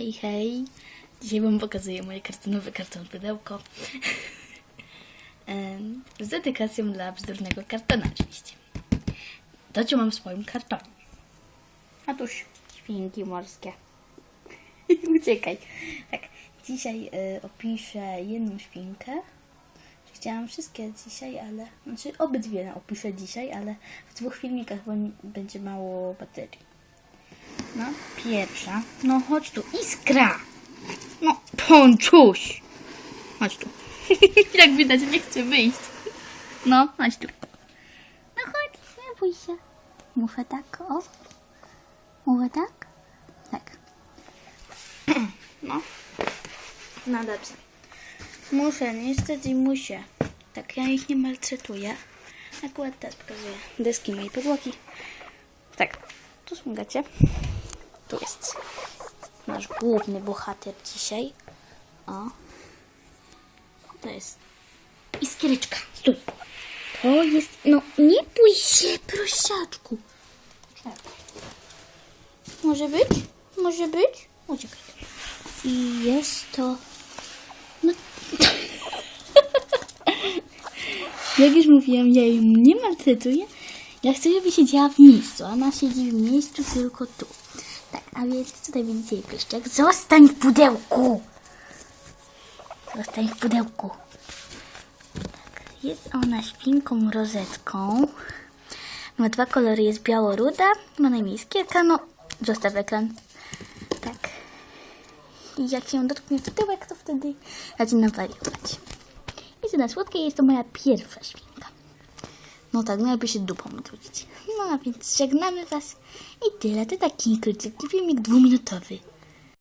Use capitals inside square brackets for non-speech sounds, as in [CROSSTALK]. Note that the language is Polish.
Hej, hej. Dzisiaj wam pokazuję moje kartonowe karton pudełko. Z dedykacją dla bzdurnego kartona oczywiście. To, co mam w swoim kartonie. Otóż świnki morskie. [LAUGHS] Uciekaj. Tak, dzisiaj y, opiszę jedną świnkę. Chciałam wszystkie dzisiaj, ale... Znaczy obydwie opiszę dzisiaj, ale w dwóch filmikach będzie mało baterii. No, pierwsza. No chodź tu, iskra. No, ponczuś. Chodź tu. [LAUGHS] Jak widać, nie chce wyjść. No, chodź tu. No chodź, nie bój się. Muszę tak, o. Mówię tak? Tak. No. No dobrze. Muszę, niestety muszę. Tak, ja ich nie maltretuję. Akurat teraz pokazuję deski mojej podłogi. Tak, tu są gacie. Tu jest nasz główny bohater dzisiaj. O. To jest iskryczka. Stój. To jest... No, nie bój się, prosiaczku. Może być? Może być? Uciekaj. I jest to... No... [LAUGHS] Jak już mówiłam, ja jej nie maltretuję. Ja chcę, żeby siedziała w miejscu. Ona siedzi w miejscu tylko tu. Tak, a więc tutaj widzicie pyszczek. Zostań w pudełku! Zostań w pudełku. Tak, jest ona świnką rozetką. Ma dwa kolory, jest biało-ruda, ma na imię iskierka, no zostaw ekran. Tak. I jak się dotknie w tyłek, to wtedy zaczyna wariować. Jest ona słodka i jest to moja pierwsza świnka. No tak, najlepiej się dupą odwrócić. No a więc żegnamy Was i tyle. To taki króciutki filmik dwuminutowy.